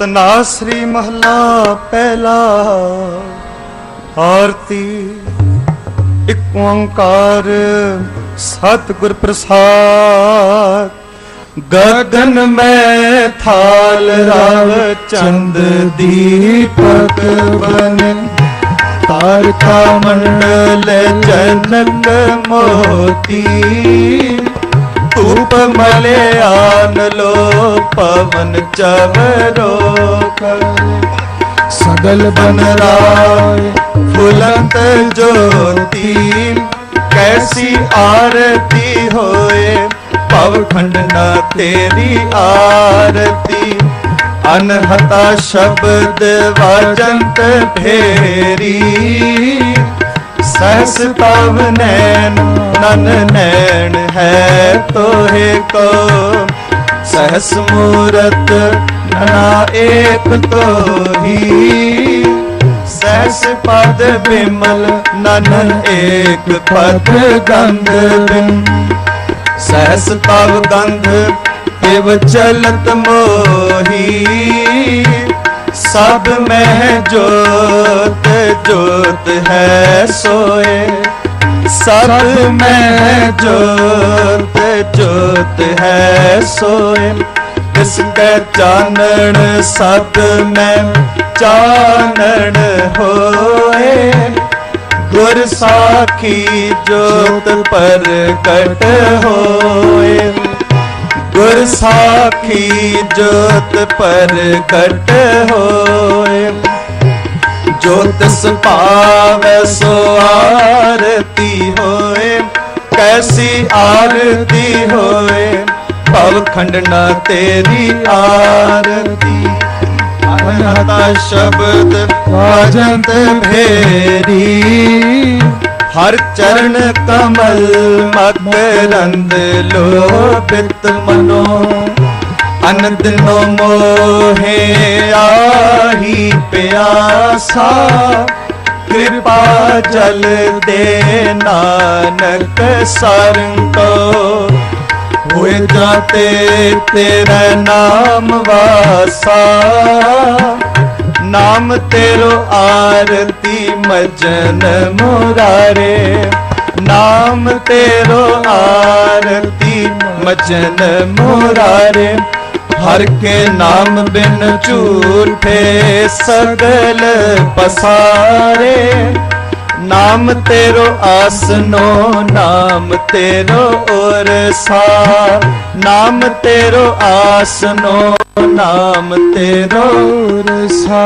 ਤਨਾਸਰੀ ਮਹਲਾ ਪਹਿਲਾ। ਆਰਤੀ, ਇੱਕ ਓੰਕਾਰ ਸਤਿਗੁਰ ਪ੍ਰਸਾਦ। ਗਗਨ ਮੈਂ ਥਾਲ ਰਾਵ ਚੰਦ ਦੀਪਕ ਬਨ। ਤਾਰਕਾ ਮੰਡਲ ਜਨਕ ਮੋਤੀ। ਧੂਪ ਮਲਿਆਨ ਲੋ ਪਵਨ ਚਵਰੋ ਕਰ ਸਗਲ ਬਨ ਰਾਏ ਫੁਲੰਤ ਜੋਤੀ। ਕੈਸੀ ਆਰਤੀ ਹੋਏ, ਭਵ ਖੰਡਨਾ ਤੇਰੀ ਆਰਤੀ। ਅਨਹਤਾ ਸ਼ਬਦ ਵਾਜੰਤ ਫੇਰੀ। ਸਹਸ ਤਵ ਨੈਣ, ਨਨ ਨੈਣ ਹੈ ਤੋਹੇ ਕੋ। ਸਹਸ ਮੂਰਤ ਨਨਾ ਏਕ ਤੋਹੀ। ਸਹਸ ਪਦ ਬਿਮਲ ਨਨ ਏਕ ਪਦ ਗੰਧ ਬਿਨ। ਸਹਸ ਤਵ ਗੰਧ ਤਿਵ ਚਲਤ ਮੋਹੀ। ਸਭ ਮਹਿ ਜੋਤ ਜੋਤ ਹੈ ਸੋਏ। ਸਭ ਮੈਂ ਜੋਤ ਜੋਤ ਹੈ ਸੋਏ ਇਸ ਕੈ ਚਾਨਣ ਸਤ ਮੈਂ ਚਾਨਣ ਹੋਏ। ਗੁਰ ਸਾਖੀ ਜੋਤ ਪ੍ਰਗਟ ਹੋਏ। ਗੁਰ ਸਾਖੀ ਜੋਤ ਪ੍ਰਗਟ ਹੋਏ। ਜੋ ਤਿਸ ਭਾਵੈ ਸੋ ਆਰਤੀ ਹੋਏ, ਕੈਸੀ ਆਰਤੀ ਹੋਏ, ਭਵ ਖੰਡਨਾ ਤੇਰੀ ਆਰਤੀ। ਅਨਹਤਾ ਸ਼ਬਦ ਵਾਜੰਤ ਭੇਰੀ, ਹਰ ਚਰਨ ਕਮਲ ਮਕਰੰਦ ਲੋਭਿਤ ਮਨੋ। ਅਨੰਦਨੋ ਮੋਹੇ ਆਹੀ ਪਿਆਸਾ। ਕਿਰਪਾ ਜਲ ਦੇ ਨਾਨਕ ਸਰੰਕੋ ਹੋਏ ਜਾਤੇ ਤੇਰਾ ਨਾਮ ਵਾਸਾ। ਨਾਮ ਤੇਰੋ ਆਰਤੀ ਮਜਨ ਮੁਰਾਰੇ। ਨਾਮ ਤੇਰੋ ਆਰਤੀ ਮਜਨ ਮੁਰਾਰੇ। ਹਰ ਕੇ ਨਾਮ ਬਿਨ ਝੂਠੇ ਸਗਲ ਪਸਾਰੇ। ਨਾਮ ਤੇਰੋ ਆਸਨੋ, ਨਾਮ ਤੇਰੋ ਔਰਸਾ ਨਾਮ ਤੇਰੋ ਆਸਨੋ, ਨਾਮ ਤੇਰੋ ਔਰਸਾ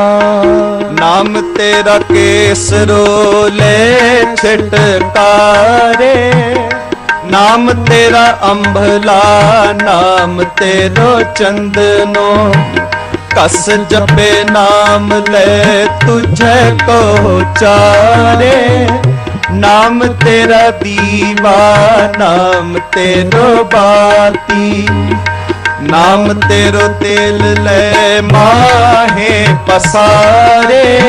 ਨਾਮ ਤੇਰਾ ਕੇਸਰੋ ਲੈ ਛਟਕਾਰੇ। ਨਾਮ ਤੇਰਾ ਅੰਭਲਾ ਨਾਮ ਤੇਰੋ ਚੰਦਨੋ। ਕਸ ਜਪੇ ਨਾਮ ਲੈ ਤੁਝੇ ਕੋ ਚਾਰੇ। ਨਾਮ ਤੇਰਾ ਦੀਵਾ, ਨਾਮ ਤੇਰੋ ਬਾਤੀ। ਨਾਮ ਤੇਰੋ ਤੇਲ ਲੈ ਮਾਹੇ ਪਸਾਰੇ।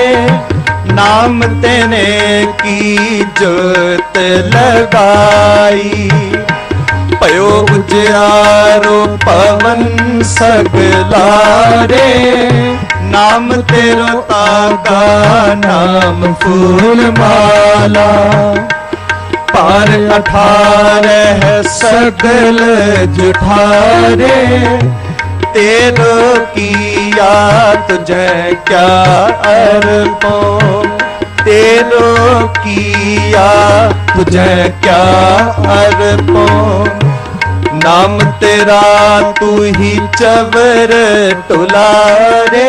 ਨਾਮ ਤੇਨੇ ਕੀ ਜੋਤ ਲਗਾਈ। ਭਇਓ ਉਜਿਆਰੋ ਪਵਨ ਸਗਲਾਰੇ। ਨਾਮ ਤੇਰੋ ਤਾਕਾ, ਨਾਮ ਫੂਲ ਮਾਲਾ। ਪਰ ਅਠਾਰਹ ਸਗਲ ਜੁਠਾਰੇ। ਤੇਰੋ ਕੀਆ ਤੁਝੈ ਕਿਆ ਅਰਪੋ। ਤੇਰੋ ਕੀਆ ਤੁਝੈ ਕਿਆ ਅਰਪੋ ਨਾਮ ਤੇਰਾ ਤੂੰ ਹੀ ਚਵਰ ਟੁਲਾਰੇ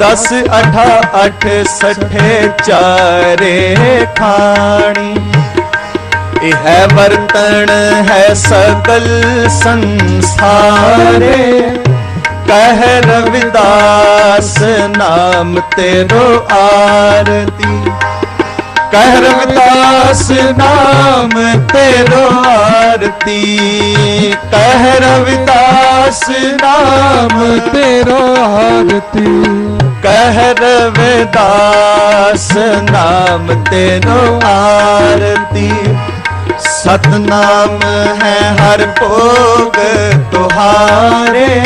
ਦਸ ਅਠਾ ਅਠ ਸਠੇ ਚਾਰੇ ਖਾਣੀ ਇਹ ਹੈ ਵਰਤਣ ਹੈ ਸਕਲ ਸੰਸਾਰੇ ਕਹਿ ਰਵਿਦਾਸ ਨਾਮ ਤੇਰੋ ਆਰਤੀ। ਕਹਿ ਰਵਿਦਾਸ ਨਾਮ ਤੇਰੋ ਆਰਤੀ। ਕਹਿ ਰਵਿਦਾਸ ਨਾਮ ਤੇਰੋ ਆਰਤੀ। ਕਹਿ ਰਵਿਦਾਸ ਨਾਮ ਤੇਰੋ ਆਰਤੀ। ਸਤਨਾਮ ਹੈ ਹਰ ਭੋਗ ਤੁਹਾਰੇ।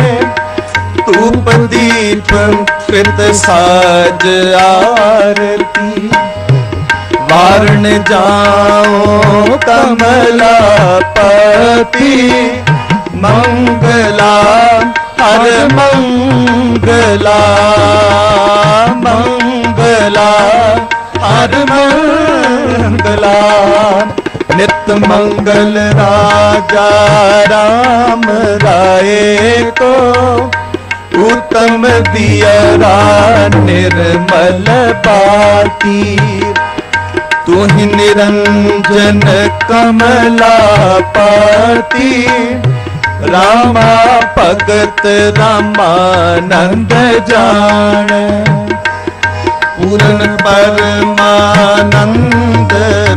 ਧੂਪ ਦੀਪ ਕ੍ਰਿਤ ਸਾਜ ਆਰਤੀ। ਵਾਰਣ ਜਾਓ ਕਮਲਾ ਪਤੀ ਮੰਗਲਾ, ਹਰ ਮੰਗਲਾ ਮੰਗਲਾ, ਹਰ ਮੰਗਲਾ। ਨਿਤ ਮੰਗਲ ਰਾਜਾ ਰਾਮ ਰਾਏ ਕੋ ਉਤਮ ਦਿਯਰਾ ਨਿਰਮਲ ਬਾਤੀ ਤੂੰ ਹੀ ਨਿਰੰਜਨ ਕਮਲਾ ਪਾਤੀ ਰਾਮਾ ਭਗਤ ਰਾਮਾਨੰਦ ਜਾਣ ਪੂਰਨ ਪਰਮਾਨੰਦ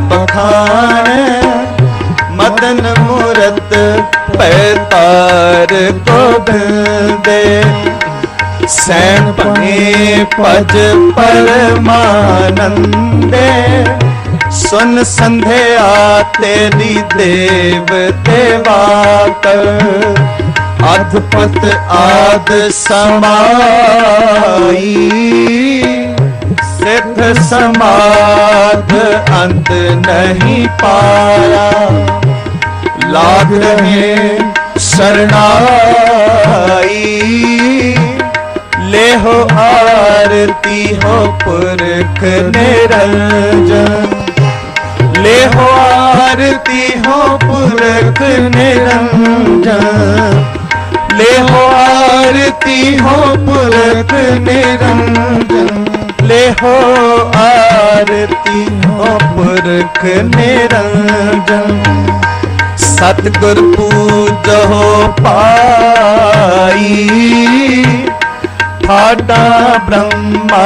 ਬਖਾਣ ਮਦਨ ਮੂਰਤ ਪੈਤਾਰ ਗੋਬਿੰਦੇ ਸੈਣ ਭਨੇ ਭਜ ਪਰਮਾਨੰਦੇ, ਸੁਨ ਸੰਧਿਆ ਤੇਰੀ ਦੇਵ ਦੇਵਾਕ ਅਧਪਤ ਆਦ ਸਮਾਈ, ਸਿੱਧ ਸਮਾਧ ਅੰਤ ਨਹੀਂ ਪਾਇਆ। ਲਾਗ ਰਹੇ ਸਰਣਾਈ। ਲੇਹੋ ਆਰਤੀ ਹੋ ਪੁਰਖ ਨਿਰੰਜਨ ਲੇਹੋ ਆਰਤੀ ਹੋ ਪੁਰਖ ਨਿਰੰਜਨ ਲੇਹੋ ਆਰਤੀ ਹੋ ਪੁਰਖ ਨਿਰੰਜਨ ਲੇਹੋ ਆਰਤੀ ਹੋ ਪੁਰਖ ਨਿਰੰਜਨ ਸਤਿਗੁਰ ਪੂਜੋ ਪਾਈ। ਠਾਡਾ ਬ੍ਰਹਮਾ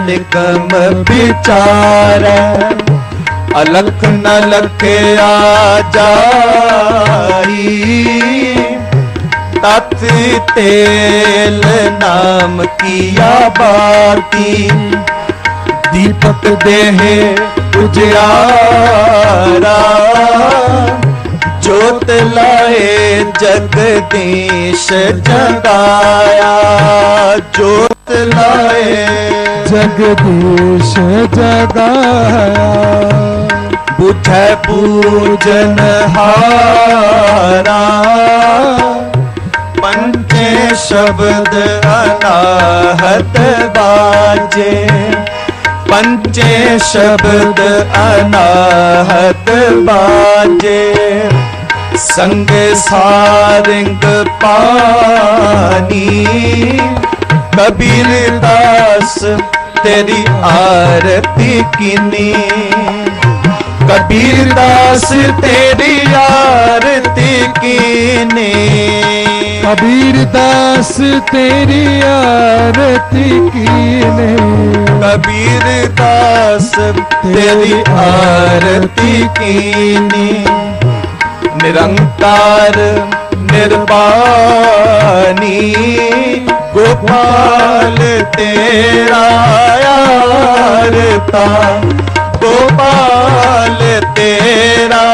ਨਿਗਮ ਵਿਚਾਰੈ ਅਲਖ ਨ ਲਖਿਆ ਜਾਈ। ਤਤ ਤੇਲ ਨਾਮ ਕੀਆ ਬਾਤੀ। ਦੀਪਕ ਦੇਹ ਉਜਿਆਰਾ। ਜੋਤ ਲਾਏ ਜਗਦੀਸ਼ ਜਗਾਇਆ ਜੋਤ ਲਾਏ ਜਗਦੀਸ਼ ਜਗਾਇਆ ਬੁਝੈ ਪੂਜਨ ਹਾਰਾ। ਪੰਚੇ ਸ਼ਬਦ ਅਨਾਹਤ ਬਾਜੇ ਪੰਚੇ ਸ਼ਬਦ ਅਨਾਹਤ ਬਾਜੇ ਸੰਗ ਸਾਰਿੰਗ ਪਾਨੀ ਕਬੀਰ ਦਾਸ ਤੇਰੀ ਆਰਤੀ ਕੀਨੀ। ਕਬੀਰ ਦਾਸ ਤੇਰੀ ਆਰਤੀ ਕੀਨੀ। ਕਬੀਰ ਦਾਸ ਤੇਰੀ ਆਰਤੀ ਕੀਨੇ। ਕਬੀਰ ਦਾਸ ਤੇਰੀ ਆਰਤੀ ਕੀਨੀ। ਨਿਰੰਕਾਰ ਨਿਰਬਾਨੀ ਗੋਪਾਲ ਤੇਰਾ ਆਰਤਾ। ਗੋਪਾਲ ਤੇਰਾ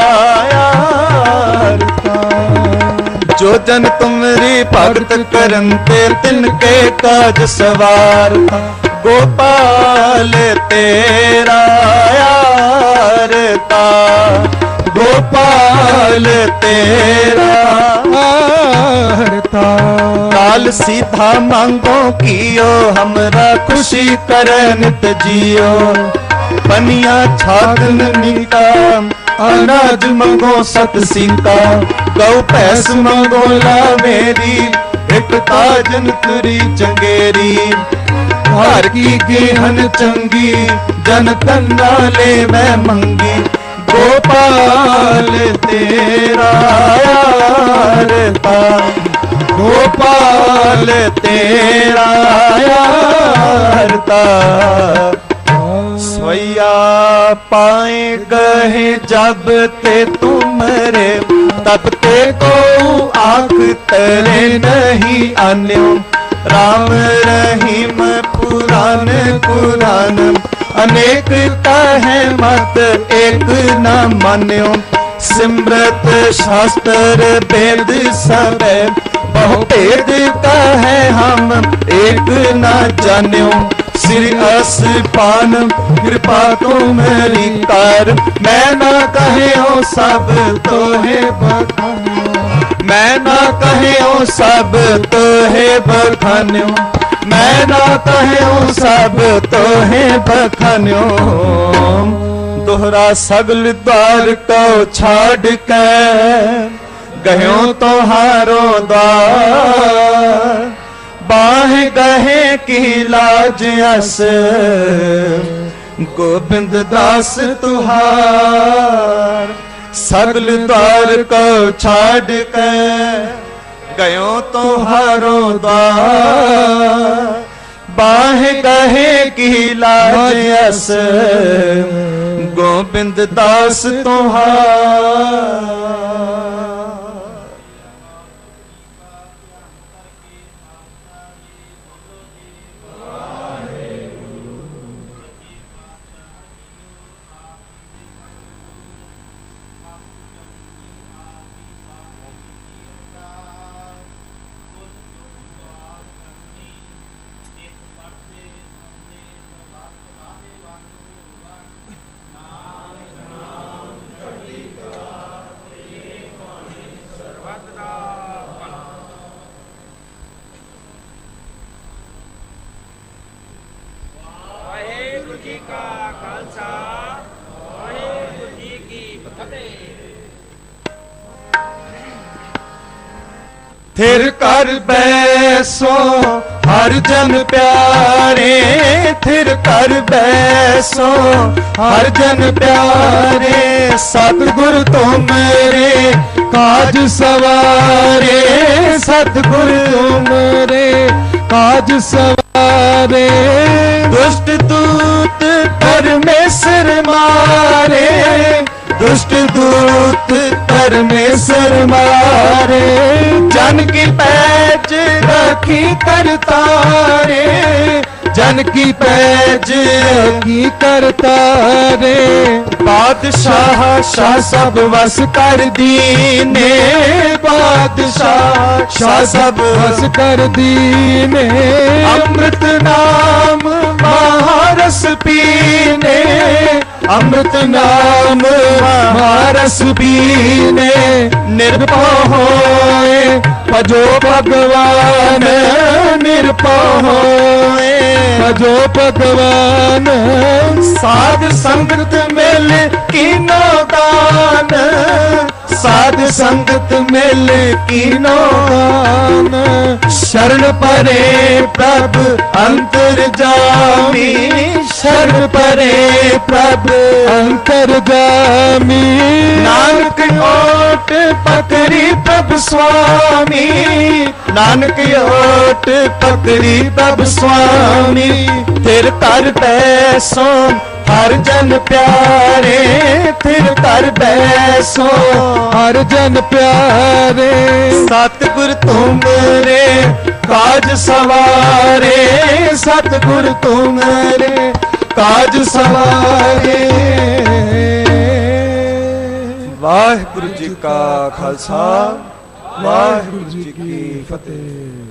ਜੋ ਜਨ ਤੁਮਰੀ ਭਗਤ ਕਰਨ ਤੇ ਤਿਨ ਕੇ ਕਾਜ ਸਵਾਰ ਗੋਪਾਲ ਤੇਰਾ ਆਰਤਾ। ਗੋਪਾਲ ਤੇਰਾ ਆਰਤਾ ਕਾਲ ਸੀਧਾ ਮੰਗੋ ਕੀਓ हमरा खुशी करे नित जियो पनिया छागन नीता अनाज मंगो सत सीता गौ भैंस मंगो ला मेरी एक ताजन तुरी चंगेरी हर की गेहन चंगी जन तन्ना ले मैं मंगी ਗੋਪਾਲ ਤੇਰਾ ਅਰਤਾ ਗੋਪਾਲ ਤੇਰਾ ਅਰਤਾ ਸਵਈਆ ਪਾਏ ਗਏ ਜਬ ਤੇ ਤੁਮਰੇ ਤਬ ਤੇ ਕੋ ਆਖ ਤਰੇ ਨਹੀਂ ਆਨਿਓ ਰਾਮ ਰਹੀਮ ਪੁਰਾਨ ਕੁਰਾਨ ਅਨੇਕਤਾ ਹੈ ਮਤ ਇੱਕ ਨਾ ਮੰਨਿਓ। ਸਿਮਰਤ ਸ਼ਾਸਤਰ ਬੇਦ ਸਭੈ। ਬਹੁ ਭੇਦ ਕਾ ਹੈ ਹਮ ਇੱਕ ਨਾ ਜਾਣਿਓ। ਸ੍ਰੀ ਅਸਪਾਨ ਕਿਰਪਾ ਤੋਂ ਮੇਰੀ ਤਾਰ। ਮੈਂ ਨਾ ਕਹਿਓ ਸਭ ਤੋਹੇ ਬਖਾਨਿਓ। ਮੈਂ ਨਾ ਕਹਿਓ ਸਭ ਤੋਹੇ ਬਖਾਨਿਓ। ਮੈਂ ਨਾ ਕਹਿਓ ਸਭ ਤੋਹੇ ਬਖਾਨਿਓ। ਦੋਹਰਾ ਸਗਲ ਦਵਾਰ ਕੋ ਛਾੜ ਕੇ ਗਹਿਓ ਤੁਹਾਰੋ ਦਾ ਬਾਹ ਗਹਿ ਕੀ ਲਾਜ ਅਸ, ਗੋਬਿੰਦ ਦਾਸ ਤੁਹਾਰ। ਸਗਲ ਦਵਾਰ ਕੋ ਛਾੜ ਕੇ ਗਇਓ ਤੁਹਾਰੋ ਦਾ ਬਾਹ ਗਹਿ ਕੀ ਲਾਜ ਅਸ। ਗੋਬਿੰਦ ਦਾਸ ਤੁਹਾਰ। ਵਾਹਿਗੁਰੂ ਜੀ ਕਾ ਖਾਲਸਾ ਵਾਹਿਗੁਰੂ ਜੀ ਕੀ ਫਤਿਹ ਥਿਰ ਕਰ ਬੈਸੋ ਹਰ ਜਨ ਪਿਆਰੇ ਥਿਰ ਕਰ ਬੈਸੋ ਹਰ ਜਨ ਪਿਆਰੇ ਸਤਿਗੁਰ ਤੁਮਰੇ ਕਾਜ ਸਵਾਰੇ ਸਤਿਗੁਰ ਤੁਮਰੇ ਕਾਜ ਸਵਾਰੇ ਦੁਸ਼ਟ ਤੂੰ ਪਰਮੇਸ਼ਰ ਮਾਰੇ ਦੁਸ਼ਟ ਦੂਤ ਪਰਮੇਸ਼ਰ ਮਾਰੇ ਜਨ ਕੀ ਪੈਜ ਰੱਖੀ ਕਰਤਾਰੇ ਜਨ ਕੀ ਪੈਜ ਕੀ ਕਰਤਾ ਰੇ ਬਾਦਸ਼ਾਹ ਸ਼ਾਹ ਸਭ ਵਸ ਕਰ ਦੀਨੇ ਬਾਦਸ਼ਾਹ ਸ਼ਾਹ ਸਭ ਹਸ ਕਰ ਦੀਨੇ ਅੰਮ੍ਰਿਤ ਨਾਮ ਮਹਾਰਸ ਪੀਨੇ ਅੰਮ੍ਰਿਤ ਨਾਮ ਮਹਾਰਸ ਪੀਨੇ ਨਿਰਭਉ ਹੋਏ ਭਜੋ ਭਗਵਾਨ ਨਿਰਭਉ ਹੋਏ ਭਜੋ ਭਗਵਾਨ ਸਾਧ ਸੰਗਤ ਮਿਲ ਕੀਨੋ ਦਾਨ ਸਾਧ ਸੰਗਤ ਮਿਲ ਕੀਨੋ ਦਾਨ ਸ਼ਰਨ ਪਰੇ ਪ੍ਰਭ, ਅੰਤਰ ਜਾਮੀ। ਸ਼ਰਨ ਪਰੇ ਪ੍ਰਭ, ਅੰਤਰ ਜਾਮੀ। ਨਾਨਕ ਓਟ ਪਕਰੀ ਪ੍ਰਭ ਸੁਆਮੀ। ਨਾਨਕ ਓਟ ਪਕਰੀ ਪ੍ਰਭ ਸੁਆਮੀ। ਫਿਰ ਕਰ ਬੈਸੋ ਹਰ ਜਨ ਪਿਆਰੇ, ਫਿਰ ਕਰ ਬੈਸੋ। ਹਰ ਜਨ ਪਿਆਰੇ, ਸਤਿਗੁਰ ਤੁਮਰੇ ਕਾਜ ਸਵਾਰੇ। ਸਤਿਗੁਰ ਤੁਮਰੇ ਕਾਜ ਸਵਾਰੇ। ਵਾਹਿਗੁਰੂ ਜੀ ਕਾ ਖਾਲਸਾ, ਵਾਹਿਗੁਰੂ ਜੀ ਕੀ ਫਤਿਹ।